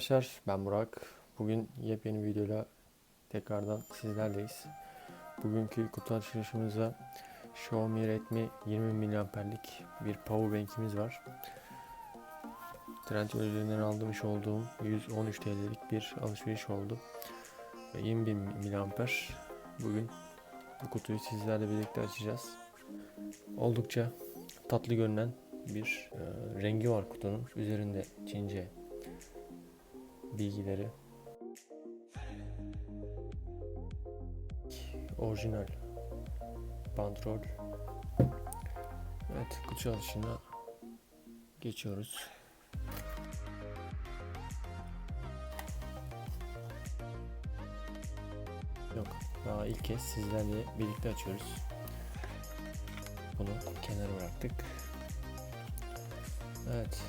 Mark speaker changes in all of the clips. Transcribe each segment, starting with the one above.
Speaker 1: Arkadaşlar ben Burak. Bugün yepyeni videoyla tekrardan sizlerleyiz. Bugünkü kutu açılışımızda Xiaomi Redmi 20 miliamperlik bir power bank'imiz var. Trendyol üzerinden almış olduğum 113 TL'lik bir alışveriş oldu. Ve 20 bin miliamper. Bugün bu kutuyu sizlerle birlikte açacağız. Oldukça tatlı görünen bir e, rengi var kutunun. Üzerinde Çince bilgileri. Orijinal. Bandrol. Evet kutu çalışına geçiyoruz. Yok daha ilk kez sizlerle birlikte açıyoruz. Bunu kenara bıraktık. Evet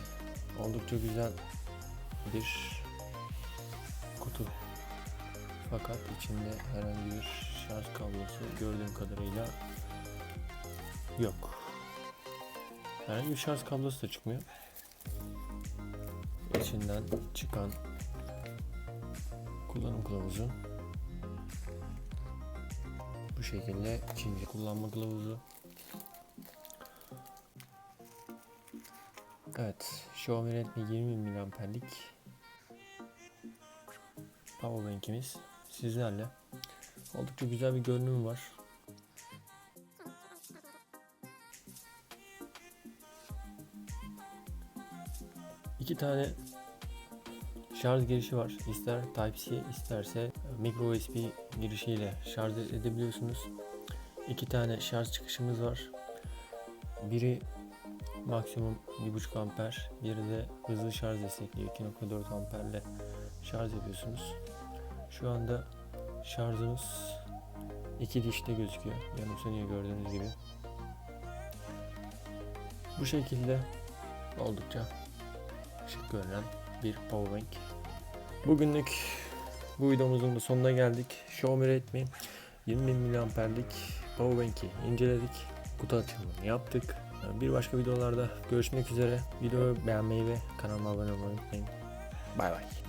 Speaker 1: oldukça güzel bir kutu. Fakat içinde herhangi bir şarj kablosu gördüğüm kadarıyla yok. Herhangi bir şarj kablosu da çıkmıyor. İçinden çıkan kullanım kılavuzu bu şekilde Çince kullanma kılavuzu Evet, Xiaomi Redmi 20 miliamperlik Powerbank'imiz sizlerle. Oldukça güzel bir görünümü var. İki tane şarj girişi var. İster Type-C isterse micro USB girişiyle şarj edebiliyorsunuz. İki tane şarj çıkışımız var. Biri maksimum 1.5 amper, biri de hızlı şarj destekliyor 2.4 amperle şarj ediyorsunuz. Şu anda şarjımız iki dişte gözüküyor. Yanım sönüyor gördüğünüz gibi. Bu şekilde oldukça şık görünen bir powerbank. Bugünlük bu videomuzun da sonuna geldik. Xiaomi Redmi 20 miliamperlik powerbank'i inceledik. Kutu açılımını yaptık. Bir başka videolarda görüşmek üzere. Videoyu beğenmeyi ve kanalıma abone olmayı unutmayın. Bay bay.